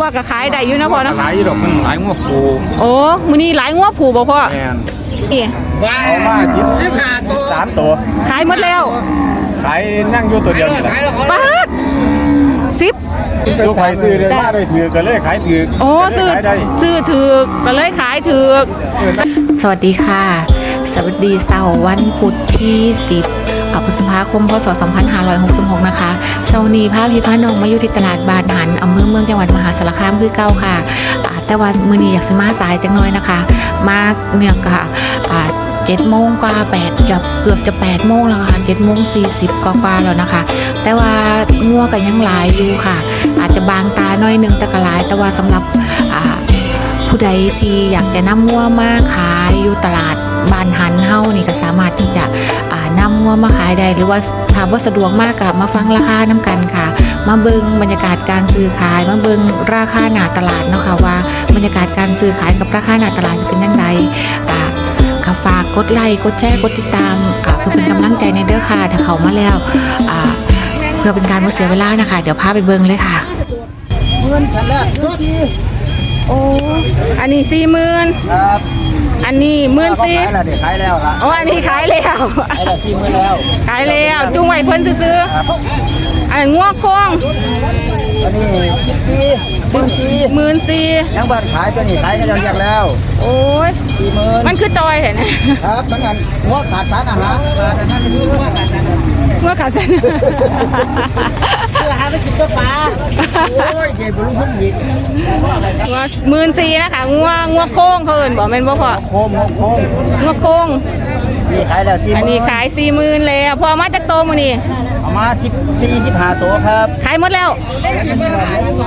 ว่าก็ขายได้อยู่นะพ่อเนาะหายอยู่ดอกมันหลายงวผูโอ้มื้อนี้หลายงวผูบ่พ่อแมนนี่เอามาสิบห้าตัวสามตัวขายหมดแล้วขายนั่งอยู่ตัวเดียวนี่และปาดสิบตัวขายซื้อได้มาได้ถือก็เลยขายถือโอ้ซื้อได้ซื้อถือก็เลยขายถือสวัสดีค่ะ สวัสดีเสาร์วันพุธที่สิบ 29พฤษภาคม พศ 2566 นะคะเซานีภาพพิพาน้องมาอยู่ที่ตลาดบานหันอำเภอเมืองจังหวัดมหาสารคามคือเก้าค่ะ แต่ว่ามือนีอยากสิมาสายจังน้อยนะคะ มาเนี่ยค่ะเจ็ดโมงกว่าแปดเกืบเกือบจะแปดโมงแล้วค่ะเจ็ดโมงสี่สิบกว่าแล้วนะคะ แต่ว่างัวกันยังหลายอยู่ค่ะ อาจจะบางตาหน่อยนึงแต่ก็หลาย แต่ว่าสำหรับผู้ใดที่อยากจะนำงัวมาขายอยู่ตลาดบานหันเฮ้านี่ก็สามารถที่จะ นำงัวมาขายได้หรือว่าถ้าบ่สะดวกมากก็มาฟังราคาน้กันค่ะ มาเบิงบรรยากาศการซื้อขายมาเบิงราคาหน้าตลาดเนาะค่ะว่าบรรยากาศการซื้อขายกับราคาหน้าตลาดจะเป็นยังไงอ่าก็ฝากกดไลค์กดแชร์กดติดตามอ่าเพื่อเป็นกำลังใจในเด้อค่ะถ้าเขามาแล้วอ่าเพื่อเป็นการบ่เสียเวลานะคะ เดี๋ยวพาไปเบิงเลยค่ะ เงินขันแรกเงินดีโอ้ อันนี้สี่หมื่นครับ อันนี้หมื่นเขาสี่ขายแล้วเดี๋ยวขายแล้วครับโอ้อันนี้ขายแล้วขายแล้วที่มือแล้วขายแล้วจุงไว้เพิ่นซื้อครับๆอันงัวโค้งอันนี้ดีหมื่นสี่หมื่นสี่ยังบ้านขายตัวนี้ขายกันยังยังแล้ว โอ้ยสี่หมื่นมันคือจอยเห็นไหมครับมันงันหัวขาดสารอาหารขาดอันนั้นจะมีหัวขาดสารอาหารงัวขาเส้นเพื่อหา ไปกินตัวปลาโอ้ยเจ็บรู้พุ่งอีกงัวหมื่นสี่นะคะงัวงัวโค้งเขาเอินบอกแม่นบ่พอโค้งโค้งงัวโค้งนี่ขายแล้วที่อันนี้ขายสี่หมื่นแล้วพอมาจากโตมื้อนี้เอามาสิบสี่สิบห้าตัวครับขายหมดแล้ว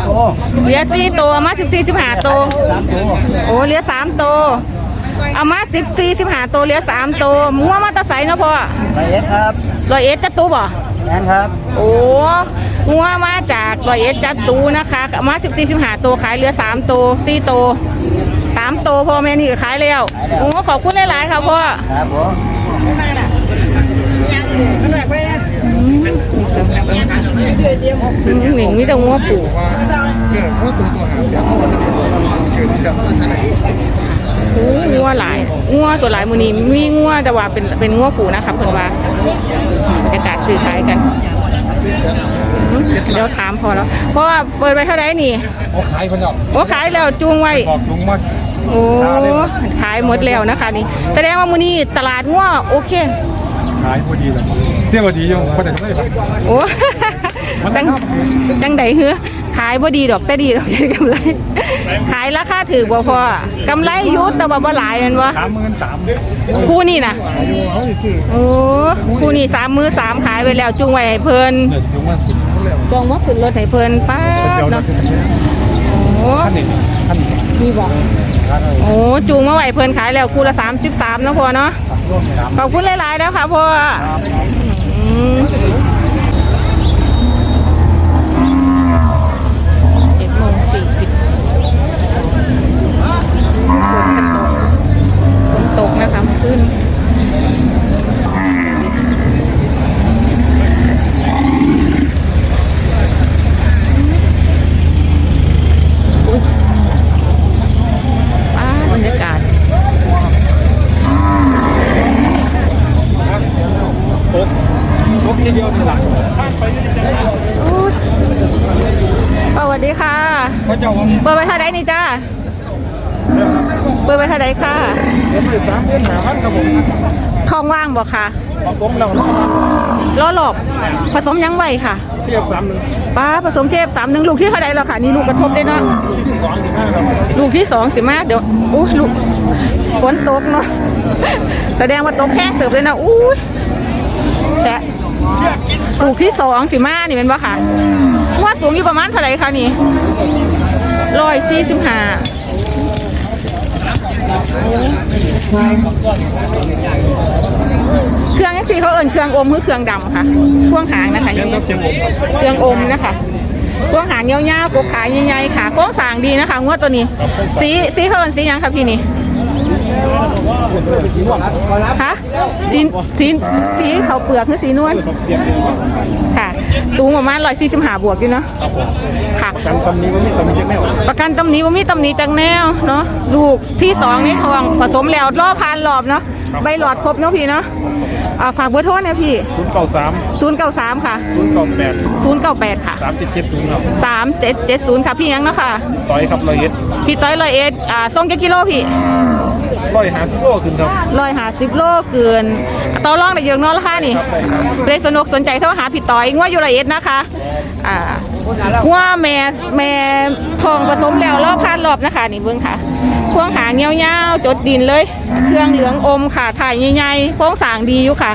โอ้เหลือสี่ตัวมาสิบสี่สิบห้าตัวสามตัวโอ้เหลือสามตัวเอามาสิบสี่สิบห้าตัวเหลือสามตัวงัวมาตะไสเนาะพ่อไปเอ็ดครับร้อยเอ็ดจะตู้บ่ แมนครับ โอ้งัวมาจากร้อยเอ็ดจัดตูนะคะมาสิบสี่สิบห้าตัวขายเหลือสามตัวสี่ตัวสามตัวพ่อแม่นี่ก็ขายแล้วโอ้ขอบคุณหลายๆค่ะพ่อครับผมหนิงมีแต่งัวผูโอ้งัวหลายงัวส่วนหลายมือนี้มีงัวแต่ว่าเป็นเป็นงัวผูนะคะเพิ่นว่าบรรยากาศซื้อขายกันอืมเดี๋ยวถามพอแล้ว เพราะว่าเปิดไปเท่าไหร่นี่โอ้ขายคนเดียวโอ้ขายแล้วจูงไว้บอกลุงว่าโอ้ขายหมดแล้วนะคะนี่แสดงว่ามื้อนี้ตลาดงัวโอเค ขายพอดีเลยเที่ยวพอดีอยู่คนไหนทำได้ปะโอ้จังจังใดเฮือขายบ่ดีดอกแต่ดีดอกได้กำไร ขายราคาถือบ่พอกำไรอยุแต่ว่าบ่หลายแม่นบ่สามหมื่นสามคู่นี่น่ะเขาสิซื้อโอ้คู่นี่สามมือสามขายไปแล้วจุงไว้ให้เพิ่น เนี่ยลุงว่าสิบเร็วจองมาขึ้นรถให้เพิ่นป้าบเดี๋ยวนะเนาะโอ้ท่านนี่ท่านนี่นี่บ่โอ้จูงมาไว้เพิ่นขายแล้วคู่ละ33เนาะพ่อเนาะร่วมสามขอบคุณหลายๆแล้วค่ะพ่ออืมเจ็ดโมงสี่สิบฝนกันตกฝนตกนะคะเมื่อคืนอุ๊ยว้าบรรยากาศ โต๊ะโต๊ะที่เดียวนี่หลัง สวัสดีค่ะ เขาเจ้าว่า เปิดไปเท่าไดนี่จ้าเปิดไปเท่าไดค่ะ เดี๋ยวไปสามเดือนหาพันครับผม ทอง ว่างบ่ค่ะผสมแล้วเนาะล้อหลอกผสมยังไหวค่ะ เทียบสามหนึ่งป้าผสมเทพสามหนึ่งลูกที่เท่าไดแล้วค่ะ นี่ลูกกระทบได้เนาะที่สองที่ห้าครับลูกที่สองสิมาเดี๋ยวอู้ลูกฝนตกเนาะ แสดงว่าตกแห้งเติบเลยนะอู้ยแฉะลูกที่สองสิมานี่เป็นว่าค่ะว่าสูงอยู่ประมาณเท่าไหร่คะนี่ร้อยสี่สิบห้า เครื่องยังสีเขาเอิ้นเครื่องอมคือเครื่องดำค่ะพ่วงหางนะคะเลี้ยงต้องเชียงผมเครื่องอมนะคะพ่วงหางยาวๆกบขาใหญ่ๆค่ะโค้งสร้างดีนะคะงวดตัวนี้ สีสีเขาเอิ้นสีหยังค่ะพี่นี่ ขคะสีสีสีเขาวเปลือกคือสีนวลค่ะสูงประมาณร้อยสี่สิบห้าบวกอยู่เนาะค่ะกันตำนี้มันมีตำนี้แน่ประกันตำหนี้ว่ามีตำหนี้จากแนวเนาะลูกที่สองนี่ทองผสมแล้วรอบพานรอบเนาะใบหลอดครบเนาะพี่เนาะอ่าฝากเบอร์โทรเนี่ยพี่ศูนย์เก้าสาม093ค่ะศูนย์เก้าแปด098ค่ะสามเจ็ดเจ็ดศูนย์ครับ3770ค่ะพี่ยังเนาะค่ะต่อยครับร้อยเอ็ดพี่ต้อยร้อยเอ็ดอ่าส่งกี่กิโลพี่ ร้อยห้าสิบโลขึ้นครับร้อยหาสิบโลเกินต่อรองได้เยอะเนาะราคานี่เลยสนุกสนใจโทรหาพี่ต้อยงวดอยู่ร้อยเอ็ดนะคะอ่าหัวแม่แม่ทองผสมแล้วรอบพานรอบนะคะนี่เบิ้งค่ะพวงหางเงี้ยวๆจดดินเลย เครื่องเหลืองอมค่ะถ่ายใหญ่ๆโค้งสร้างดีอยู่ค่ะ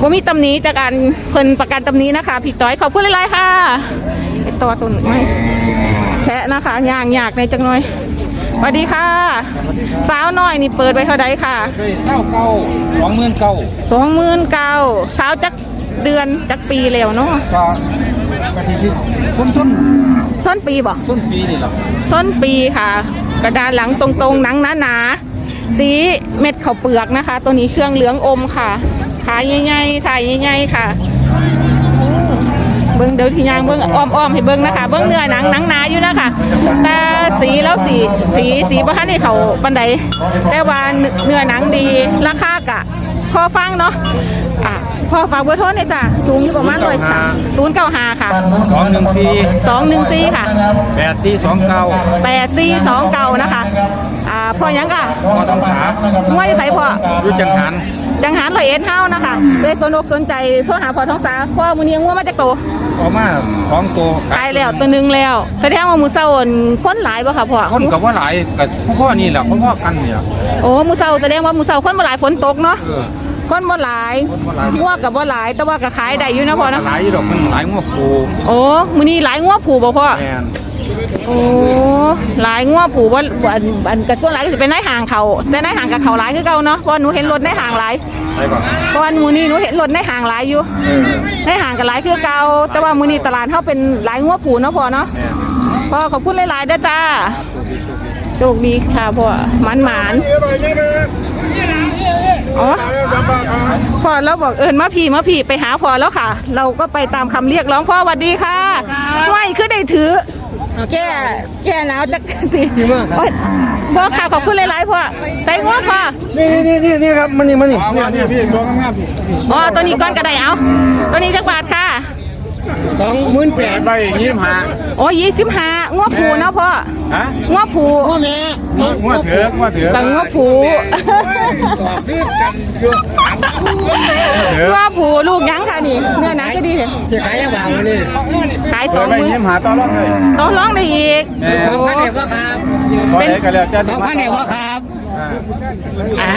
ว่ามีตำหนี้จากการเพิ่นประกันตำหนี้นะคะพี่ต้อยขอบคุณหลายๆค่ะไอ้ตัวตัวหนึ่งไม่แชะนะคะย่างยากในจังหน่อยสวัสดีค่ะ สาวน้อยนี่เปิดไว้เท่าไดค่ะเก้าเก้าสองหมื่นเก้าสองหมื่นเก้าสาวจักเดือนจักปีแล้วเนาะก็กะทิชิต้นต้นส้นปีบ่ต้นปีนี่แหละส้นปีค่ะ กระดานหลังตรงๆหนังหนาๆสีเม็ดข้าวเปลือกนะคะ ตัวนี้เครื่องเหลืองอมค่ะขายใหญ่ๆขายใหญ่ๆค่ะเบิ้งเดี๋ยวทียางเบิ้งอ้อมๆให้เบิ้งนะคะ เบิ้งเนื้อหนังหนังหนาอยู่นะคะแต่ สีแล้วสีสีสีบ้านนี่เขาบันไดแต่ว่าเนื้อหนังดีราคากะพอฟังเนาะอะพอฝากเบอร์โทรเนี่อยจ้ะสูงอยู่ประมาณร้อยค่ะศูนย์เก้าห้าค่ะสองหนึ่งสี่สองหนึ่งสี่ค่ะแปดสี่สองเก้าแปดสี่สองเก้านะคะอ่าพ่อยังกะพอต้องสามงวยใส่พ่อรู้จังหัน จังหารร้อยเอ็ดเฮานะคะเลยสนุกสนใจโทรหาพ่อท้องสาพ่อมือนี้งัวมาจากโตออกมาสองตัวตายแล้วตัวหนึงแล้วแสดงว่ามือเศร้าอั่นคนหลายบ่ค่ะพ่อคนกับว่าหลายกับพ่อนี่แหละพ่อกันเนี่ยโอ้มือเศร้าแสดงว่ามือเศร้าคนบ่หลายฝนตกเนาะเออ คนบ่หลายคนบ่หลาย งัวกับบ่หลาย แต่ว่าก็ขายได้อยู่นะพ่อเนาะหลายอยู่ดอกมันหลายงวดปูโอ้มือนี้หลายงัวผูบ่พ่อ แมน โอ้หลายงัวผูว่าอันอันกระส่วนหลายก็สิเป็นนายห่างเขาแต่นายห่างกับเขาหลายคือเก่าเนาะเพราะหนูเห็นรถนายห่างหลายไปก่อนเพราะว่ามือนี้หนูเห็นรถนายห่างหลายอยู่เออนายห่างกับหลายคือเก่าแต่ว่ามือนี้ตลาดเขาเป็นหลายงัวผูเนาะพ่อเนาะพ่อขอบคุณหลายๆด้จ้าโชคดีค่ะพ่อหมันหมานอ๋อพ่อเราบอกเอิญมาพี่มาพี่ไปหาพ่อแล้วค่ะ เราก็ไปตามคำเรียกร้องพ่อสวัสดีค่ะไม่คือได้ถือ แก้แก้หนาวจักทีโอ๊ยพ่อค่ะขอบคุณหลายๆพ่อไต่หัวพ่อนี่นี่นี่นี่ครับมันนี่มันนี่นี่นี่พี่ตัวงามพี่ อ๋อตัวนี้ก้อนกระไดเอาตัวนี้จักบาทค่ะ สองหมื่นแปดใบยี่สิบห้าโอ้ยี่สิบห้างัวผูเนาะพ่อฮะงัวผูงวดเถือกงวดเถือกกับงัวผูคือกันเยอะเถือกว่าผูลูกยังค่ะนี่เนื้อหนังก็ดีเลยจะขายยังไงนี่ขายสเปิอดงไปมือยี่สิบห้าต่อรอบเลยต้องร้องได้อีกแม่สองพันเอกพ่อครับพอไหนก็แล้วจะสองพันเอกพ่อครับอ่า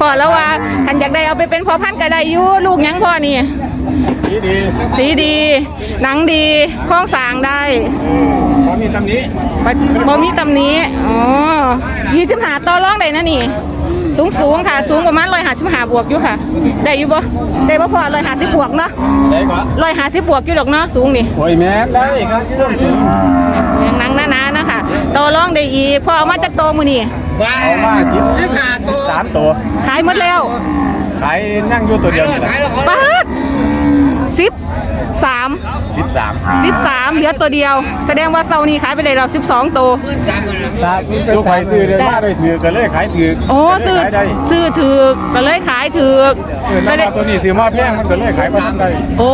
พอแล้วว่าคันอยากได้เอาไปเป็นพอพันธุ์ก็ได้อยู่ลูกยังพ่อนี่ ดีดีสีดี หนังดีคล้องสางได้พอมีตำนี้บ่บ่มีตำหนี้อ๋อยี่สิบหาต่อร้องได้นะนี่ สูงสูงค่ะ สูงประมาณร้อยหาสิบหาบวกอยู่ค่ะ ได้อยู่บ่ได้บ่พอร้อยหาสิบบวกเนาะได้ก่อนร้อยหาสิบบวกอยู่ดอกเนาะสูงนี่โอ้ยแม่ได้ครับเลี้ยงหนังหนาๆนะคะโตร้องได้อีกพอเอามาจากโตมือนี่ว้าเอามาสิบสิบห้าตัวสามตัวขายหมดแล้วขายนั่งอยู่ตัวเดียวนี่แหละขายแล้วปาด สิบสามสิบสามสิบสามเหลือตัวเดียว แสดงว่าเซานี้ขายไปเลยเราสิบสองตัวลูกขายซื้อเลยมาได้ถือกันเลยขายถือโอ้ซื้อขายได้ซื้อถือกก็เลยขายถือกเออแสนั่นดว่างตัวนี้ซื้อมาแพงมันก็เลยขายมาทำได้โอ้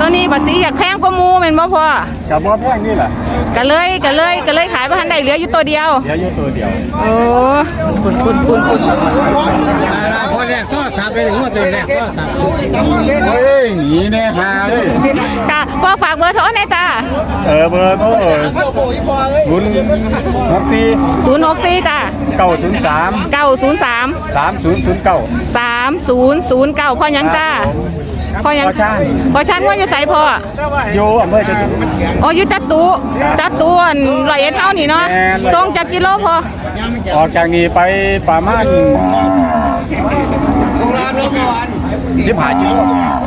ตัวนี้บัตรสีอยากแพงกว่าหมูเป็นบ่พอกับมาแพงนี่แหละก็เลยก็เลยก็เลยขายไปทันได้เหลืออยู่ตัวเดียวเดี๋ยวอยู่ตัวเดียวโอ้คุณคุณคุณคุณพ่อแรก โทรศัพท์เลยหัวตัวแรกโทรศัพท์เฮ้ยหนีแน่ฮาเลยค่ะพ่อฝากเบอร์โทรหน่อยจ้าเออเบอร์โทรศูนย์หกสี่ศูนย์หกสี่จ้าเก้าศูนย์สามเก้าศูนย์สามสามศูนย์ศูนย์เก้าสามศูนย์ศูนย์เก้าพ่อยังจ้าพ่อยังพ่อชาญพ่อชันว่าอยู่ใส่พ่อโยอำเภอจะถึงอ๋ออยู่จัดตูจัดตูอันร้อยเอ็ดเท่านี่เนาะแม่นร้อยเอ็ดส่งจากกิโลพอออกจากนี้ไปประมาณ โรงแรมโรงพยาบาลสิบหากิโล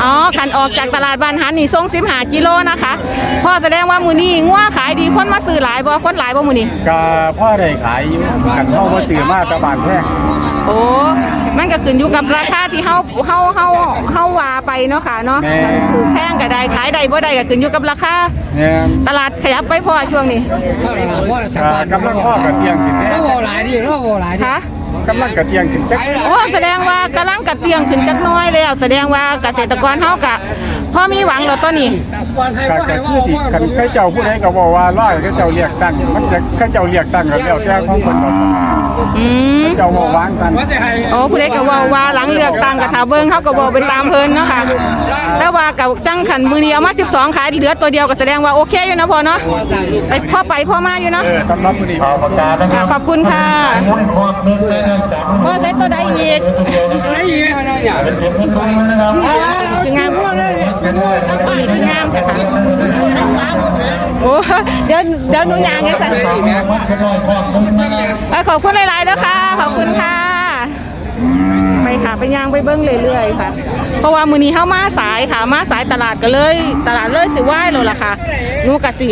อ๋อขันออกจากตลาดบ้านหันนี่ส่งสิบหากิโลนะคะพ่อแสดงว่ามือนี้งัวขายดีคนมาซื้อหลายบ่คนหลายบ่มือนี้กาพ่อได้ขายอยู่กันเข้ามาซื้อมาตะบานแพงโอ้มันก็ขึ้นอยู่กับราคาที่เฮาเฮาเฮาเฮาว่าไปเนาะค่ะเนาะถือแพงก็ได้ขายได้บ่ได้ก็ขึ้นอยู่กับราคาเนี่ยตลาดขยับไปพอช่วงนี้กากำลังพ่อกระเทียงขึ้นแน่โอ้หลายดิโอ้หลายดิฮะ กำลังกระเทียงขึ้นจักโอ้แสดงว่ากำลังกระเตียงขึ้นจักหน้อยแล้ว แสดงว่าเกษตรกรเฮากะพอมีหวังแล้วตอนนี้กากะคือสิคันใครเจ้าผู้ใดก็บอกว่าร้อยเขาเจ้าเรียกตั้งมันจะเขาเจ้าเรียกตั้งก็แล้วแต่ของคนเรา อืมเจ้าว่าวางกันโอ้ผู้ใดก็เว่าว่าหลังเลือกตั้งกับถาเบิ่งเขาก็บอกไปตามเพิ่นเนาะค่ะ แต่ว่ากับจังขันมือเดียวมา 12 ขายเหลือตัวเดียวก็แสดงว่าโอเคอยู่นะพอเนาะไปพ่อไปพ่อมาอยู่เนาะเออสำหรับผู้นี้ค่ะขอบคุณค่ะพ่อใช้ตัวใดอีกไอ้ยี่เนี่ยคืองามตัวนี้คืองามค่ะโอ้เดี๋ยวเดี๋ยวหนูยางไงจ้ะไปขอบคุณหลายๆเด้อค่ะ ขอบคุณค่ะ ไปค่ะไปย่างไปเบิ้งเรื่อยๆค่ะ เพราะว่ามือนี้เข้ามาสายค่ะ มาสายตลาดก็เลย ตลาดเลยสิไหว้เลยล่ะค่ะหนูกะสิ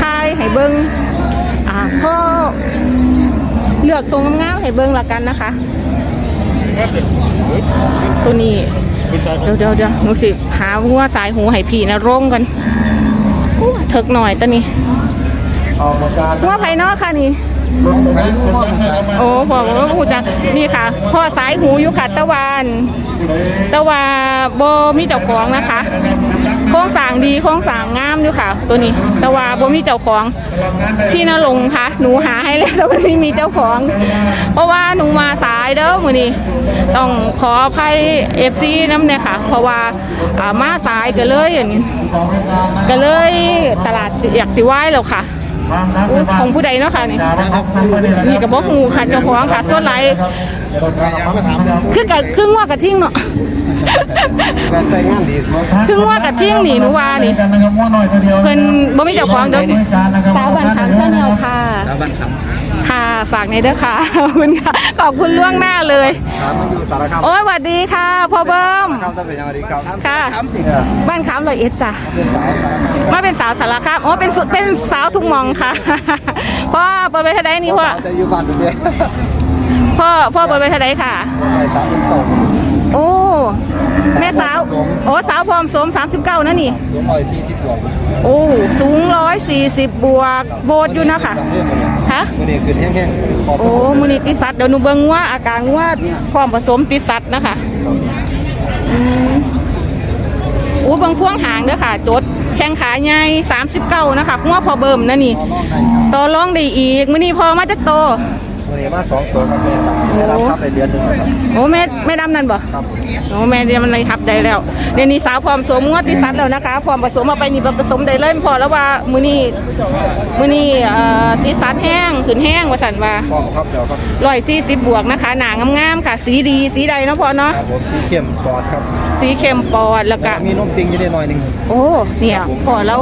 ทายให้เบิ้งอ่าพ่อเลือกตรงงามๆให้เบิ้งละกันนะคะ ตัวนี้ เดี๋ยวเดี๋ยวเดี๋ยวหนูสิหาหัวสายหูให้พี่นะร่งกันอู้เถิกหน่อยตัวนี้หัวไผ่นอกค่ะนี่ โอ้พ่อบอกว่าหูดจักนี่ค่ะ พ่อสายหูอยู่ค่ะตะวันตะวันโบมีเจ้าของนะคะ โครงสางดีโครงสางงามอยู่ค่ะ ตัวนี้ตะวันโบมีเจ้าของพี่นรงค์ค่ะ หนูหาให้แล้วแต่มันไม่มีเจ้าของ เพราะว่าหนูมาสายเด้อมือนี้ต้องขออภัยเอฟซีน้ำเนี่ยค่ะ เพราะว่าอามาสายก็เลยอย่างนี้ก็เลยตลาดอยากสิไหว้แล้วค่ะ อุ๊ยของผู้ใดเนาะค่ะนี่นี่กับบ่หูค่ะเจ้าของค่ะส่วนไหลายคือกับครึ่งว่ากับทิ้งเนาะใส่งานดีครึ่งว่ากับทิ้งนี่หนูว่านี่เพิ่นบ่มีเจ้าของเด้อสาวบ้านขามชาแนลค่ะชาวบ้านคค่ะฝากในเด้อค่ะขอบคุณค่ะขอบคุณล่วงหน้าเลยถามมาอยู่สารคามโอ้ยสวัสดีค่ะพ่อเบิ้ม ครับต้องเป็นยังไงดีครับค่ะบ้านขามร้อยเอ็ดจ้ะเป็นสาวสารคามมาเป็นสาวสารคามโอ้เป็นสุเป็นสาวทุกหมองค่ะพ่อเปิดไปเท่าไดนี่พ่อจะอยู่บ้านตัวเดียวพ่อพ่อเปิดไปเท่าไดค่ะไปสาวเป็นโตโอ้แม่สาวโอ้สาวพร้อมสม39นะนี่สูงร้อยสี่สิบสองโอ้สูง140บวกโบดอยู่นะคะเรื่องมันฮะมันนี่ขึ้นแห้งๆขอบโอ้มือนี้ติดสัตว์เดี๋ยวหนูเบิ่งว่าอาการว่าพร้อมผสมติดสัตว์นะคะ อู้บางพ่วงหางเด้อค่ะ จด แข้งขาใหญ่สามสิบเก้านะคะงัวพอเบิ่มนะนี่ต่อรองให้ครับต่องได้อีกมื่อนี้พอมาจากโต วันนี้มาสองตัวครับแม่ครับแม่รับครับไปเดือนหนึ่งครับโอ้แม่แม่ดำนั่นบ่ครับโอ้แม่เดียวมันเลยทับได้แล้วเดี๋ยวนี้สาวพร้อมสมงวดติดสัตว์แล้วนะคะพร้อมผสมเอาไปนี่ผสมได้เลยพอแล้วว่ามื้อนี้มื้อนี้เอ่อติดสัตว์แห้งขึ้นแห้งว่าซั่นว่าพร้อมครับเดี๋ยวครับร้อยสี่สิบบวกนะคะ หนางามๆค่ะ สีดีสีใดเนาะพอเนาะครับผมสีเข้มปอดครับสีเข้มปอดแล้วก็ มีนมติงอยู่ได้หน่อยหนึงโอ้เนี่ยพอแล้ว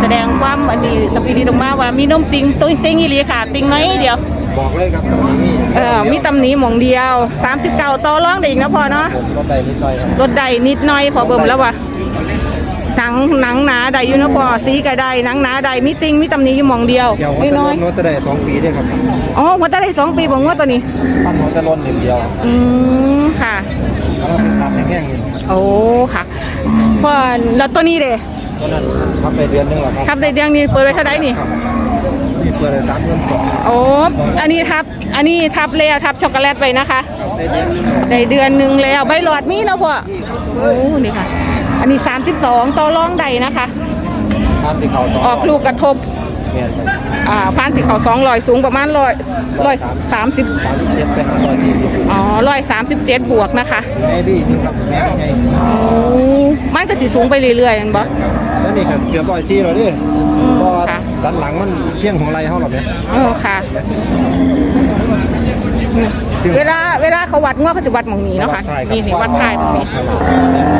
แสดงความอันนี้กับอีดีตรงมาว่ามีนมติงตุ้งติงอีหลีค่ะ ติงน้อยเดียว บอกเลยครับตรงนี้มีเออมีตำหนิหมองเดียว39ต่อรองได้อีกนะพอเนาะผมรถใดนิดหน่อยครับรถใดนิดหน่อยพอเบิ่มแล้วว่ะหนังหนังหนาใดอยู่นะพอสีก็ได้หนังหนาใดมีติงมีตำหนิอยู่หมองเดียวเดี๋ยวหัวไม่ตะน้ลอยนหัวตะได้สองปีด้วยครับอ๋อหัวตาได้สองปีบ่งวดตัวนี้ ปั้นหัวตะลนหนึ่งเดียวอืมค่ะ แล้วก็เป็นสัตว์แห้งๆอยู่โอ้ค่ะพอแล้วตัวนี้เด้ตอนนั้นทับไปเดือนหนึงแล้วครับทับได้เดือนนี้เปิดไว้เท่าไหร่นี่ครับ นี่เปิดเลยสามเดือนสองโอ้อันนี้ทับ อันนี้ทับแล้วทับช็อกโกแลตไปนะคะได้เดือนหนึงได้เดือนหนึ่งแล้วใบหลอดมีเนาะพ่อโอ้นี่ค่ะ อันนี้32ต่อรองใดนะคะทานที่เขาสองออกลูกกระทบเมียนไปอ่าพันสิเขาสองร้อยสูงประมาณร้อยร้อยสามสิบสามสิบเจ็ดไปหาร้อยสี่สิบอ๋อร้อยสามสิบเจ็ดบวกนะคะแม่บี้นี่ครับแม่ไงโอ้มันก็สิสูงไปเรื่อยๆเห็นบ่แล้วนี่ก็เกือบร้อยสี่แล้วดิ สันหลังมันเพียงของไรเขาหรอเนี่ยเออค่ะ เวลาเวลาเขาวัดงวเขาจะวัดหมองนี้เนาะค่ะนี่สิวัดท้ายตรงนี้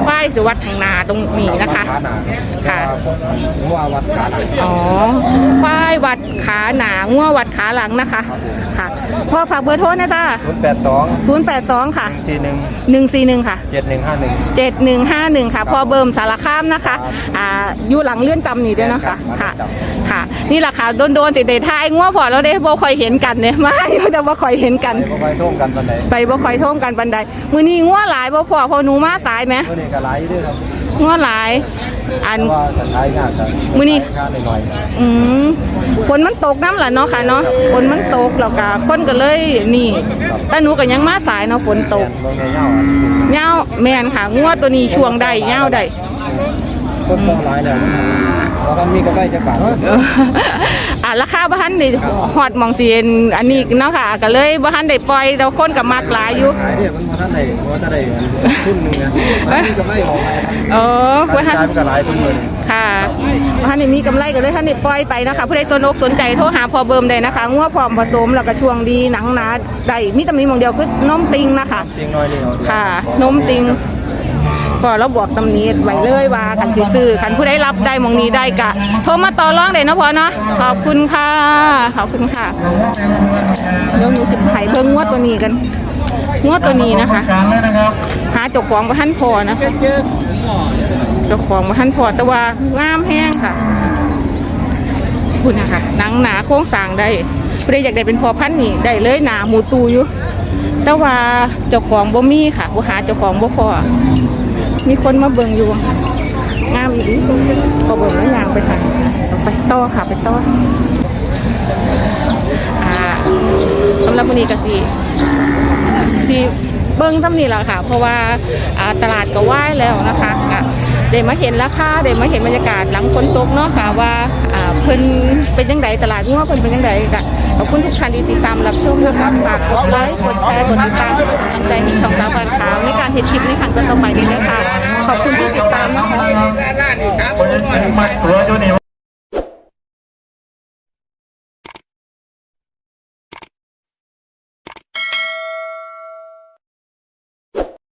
ป้ายคือวัดทางนาตรงนี้นะคะขาหนาค่ะผมว่าวัดขาหนาอ๋อป้ายวัดดขาหนางัววัดขาหลังนะคะค่ะพ่อฝากเบอร์โทรนะจ้าศูนย์แปดสอง082 ค่ะสี่หนึ่ง141 ค่ะเจ็ดหนึ่งห้าหนึ่ง7151 ค่ะพ่อเบิ่มสารคามนะคะอ่าอยู่หลังเลื่อนจำนี่ด้วยนะคะค่ะค่ะ นี่แหละค่ะโดนๆสิเดทายงัวพอเราได้บ่ค่อยเห็นกันเนี่ยมาอยู่แต่บ่ค่อยเห็นกันไปไปท่งกันตอนไหนไปบ่ค่อยท่งกันบันไดมื้อนี้งัวหลายบ่พอพอหนูมาสายไหมเมื่อนี้ก็ไหลด้วยครับงัวหลาย อันเพราะว่าจะใช้งานกันมื้อนี้ ค่าหน่อยอืมฝนมันตกน้ำล่ะเนาะค่ะเนาะฝนมันตกแล้วก็คนก็เลยนี่แต่หนูก็ยังมาสายเนาะฝนๆตกเมื่อไงเงาอะเหงาแม่นค่ะงัวตัวนี้ช่วงใดเหงาใดต้นต่อหลายเลยเพราะมันมีกำไรจะบาทเออ อะราคาบ่ทันได้ฮอดหมองสิเห็นอันนี้เนาะค่ะก็เลยบ่ทันได้ปล่อยแต่คนก็มักหลายอยู่ ขายเนี่ยมันมาท่านใดเพราะว่าท่านใดขึ้นหนึ่งนะมันมีกำไรออกมาเออบ่ขายทันมันก็หลายทุกมือนี่ค่ะบ่ทันได้มีกำไรก็เลยทันได้ปล่อยไปนะคะผู้ใดสนอกสนใจโทรหาพอเบิ่มได้นะคะงัวพร้อมผสมแล้วก็ช่วงดีหนังหนาได้มีแต่มีหมองเดียวคือนมติงนะคะเตียงน้อยนี่เอาดีค่ะนมติง ก็เราบอกตำหนี้ไว้เลยว่าคันสิซื้อคันผู้ใดรับได้มองนี้ได้กะโทรมาต่อรองได้เนาะพอเนาะขอบคุณค่ะขอบคุณค่ะเดี๋ยวหนูสิไผเบิ่งงวดตัวนี้กันงวดตัวนี้นะคะ หาเจ้าของบ่ทันพอนะคะเจ้าของบ่ทันพอแต่ว่างามแห้งค่ะคุณนะคะหนังหนาโค้งสางได้ผู้ใดอยากได้เป็นพอพันนี่ได้เลยหนาหมูตูอยู่แต่ว่าเจ้าของบ่มีค่ะบ่หาเจ้าของบ่พอ มีคนมาเบิ่งอยู่งามอีกพอเบิ่งแล้วยางไปทางไปต่อค่ะไปต่ออสำหรับวันนี้ก็สิที่เบิ่งซ้ำนี่แหละค่ะ เพราะว่าตลาดก็ว่ายแล้วนะคะอะได้มาเห็นราคาได้มาเห็นบรรยากาศหลังฝนตกเนาะค่ะว่าเพิ่นเป็นยังไงตลาดงัวเพิ่นเป็นยังไงก็ ขอบคุณทุกท่านที่ติดตามรับชมนะครับฝากกดไลค์กดแชร์กดติดตามกดกำลังใจให้ช่องสาวบานขาวในการเห็นคลิปในครั้งต่อไปด้วยนะคะขอบคุณที่ติดตามนะคะ มัดตัวอยู่นี่